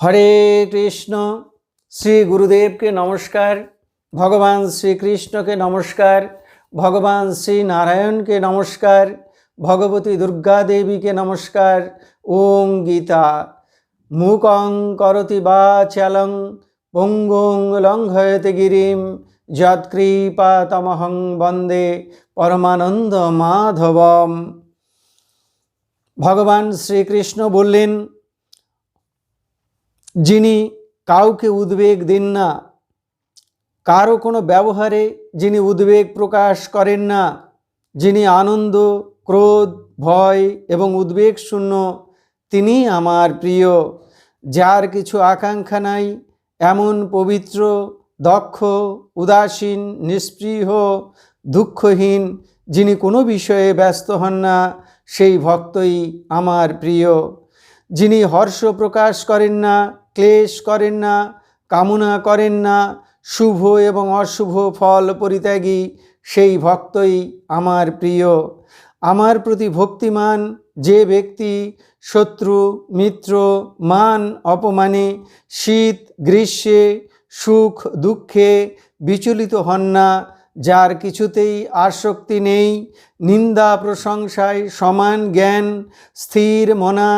হরে কৃষ্ণ। শ্রী গুরুদেবকে নমস্কার, ভগবান শ্রীকৃষ্ণকে নমস্কার, ভগবান শ্রী নারায়ণকে নমস্কার, ভগবতী দুর্গা দেবীকে নমস্কার। ওং গীতা। মুকং করতি বা চ্যালং পঙ্গুং লঙ্ঘয়তে গিরিম যৎকৃপাতমহং বন্দে পরমানন্দ মাধবম। ভগবান শ্রীকৃষ্ণ বললেন যিনি কাউকে উদ্বেগ দিন না, কারও কোনো ব্যবহারে যিনি উদ্বেগ প্রকাশ করেন না, যিনি আনন্দ, ক্রোধ, ভয় এবং উদ্বেগ শূন্য, তিনি আমার প্রিয়, যার কিছু আকাঙ্ক্ষা নাই, এমন পবিত্র, দক্ষ, উদাসীন নিষ্পৃহ দুঃখহীন যিনি কোনো বিষয়ে ব্যস্ত হন না, সেই ভক্তই আমার প্রিয়। যিনি হর্ষ প্রকাশ করেন না ক্লেশ করেন না, কামনা করেন না, শুভ এবং অশুভ ফল পরিত্যাগী সেই ভক্তই আমার প্রিয়। আমার প্রতি ভক্তিমান যে ব্যক্তি, শত্রু, মিত্র, মান, অপমানে, শীত, গ্রীষ্মে, সুখ, দুঃখে বিচলিত হন না, যার কিছুতেই আসক্তি নেই, নিন্দা প্রশংসায় সমান জ্ঞান, স্থির মনা,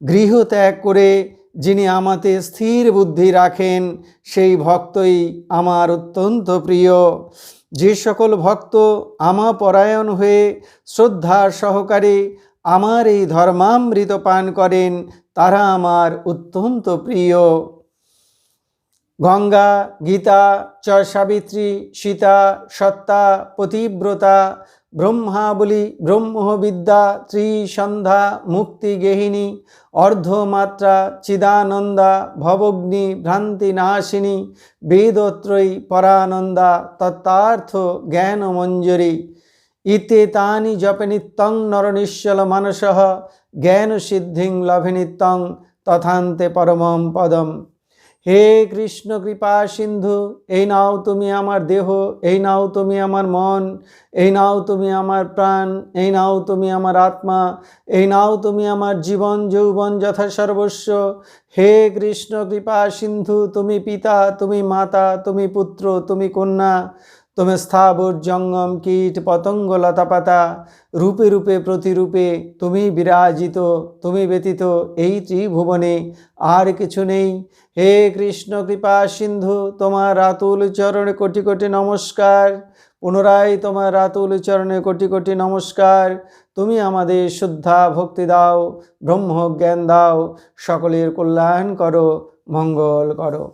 গৃহ ত্যাগ করে যিনি আমাতে স্থির বুদ্ধি রাখেন, সেই ভক্তই আমার অত্যন্ত প্রিয়। যে সকল ভক্ত আমা পরায়ণ হয়ে শ্রদ্ধা সহকারে আমার এই ধর্মামৃত পান করেন, তারা আমার অত্যন্ত প্রিয়। গঙ্গা, গীতা চ সাবিত্রী, সীতা, সত্তা, পতিব্রতা ব্রহ্মাবলী ব্রহ্মবিদ্যা ত্রিসন্ধ্যা মুক্তিগেহিনী অর্ধমাত্রা চিদানন্দা ভবগ্নি ভ্রান্তিনাশিনী বেদত্রয়ী পরানন্দা তত্ত্বার্থ জ্ঞানমঞ্জরি। ইতে তানি জপে নিত্যং নরনিশ্চল মানস জ্ঞান সিদ্ধিং লভে নিত্যং তথান্তে পরমম পদম। হে কৃষ্ণ কৃপা সিন্ধু, এই নাও তুমি আমার দেহ, এই নাও তুমি আমার মন, এই নাও তুমি আমার প্রাণ, এই নাও তুমি আমার আত্মা, এই নাও তুমি আমার জীবন, যৌবন যথা সর্বস্ব হে কৃষ্ণ কৃপা সিন্ধু, তুমি পিতা, তুমি মাতা, তুমি পুত্র, তুমি কন্যা তুমি স্থাবর জঙ্গম কীট পতঙ্গ লতাপাতা রূপে রূপে প্রতিরূপে তুমি বিরাজিত তুমি ব্যতীত এই ত্রিভুবনে। আর কিছু নেই। হে কৃষ্ণ, কৃপা সিন্ধু, তোমার রাতুল চরণে কোটি কোটি নমস্কার। পুনরায় তোমার রাতুল চরণে কোটি কোটি নমস্কার। তুমি আমাদের শুদ্ধা ভক্তি দাও ব্রহ্ম জ্ঞান দাও। সকলের কল্যাণ করো, মঙ্গল করো।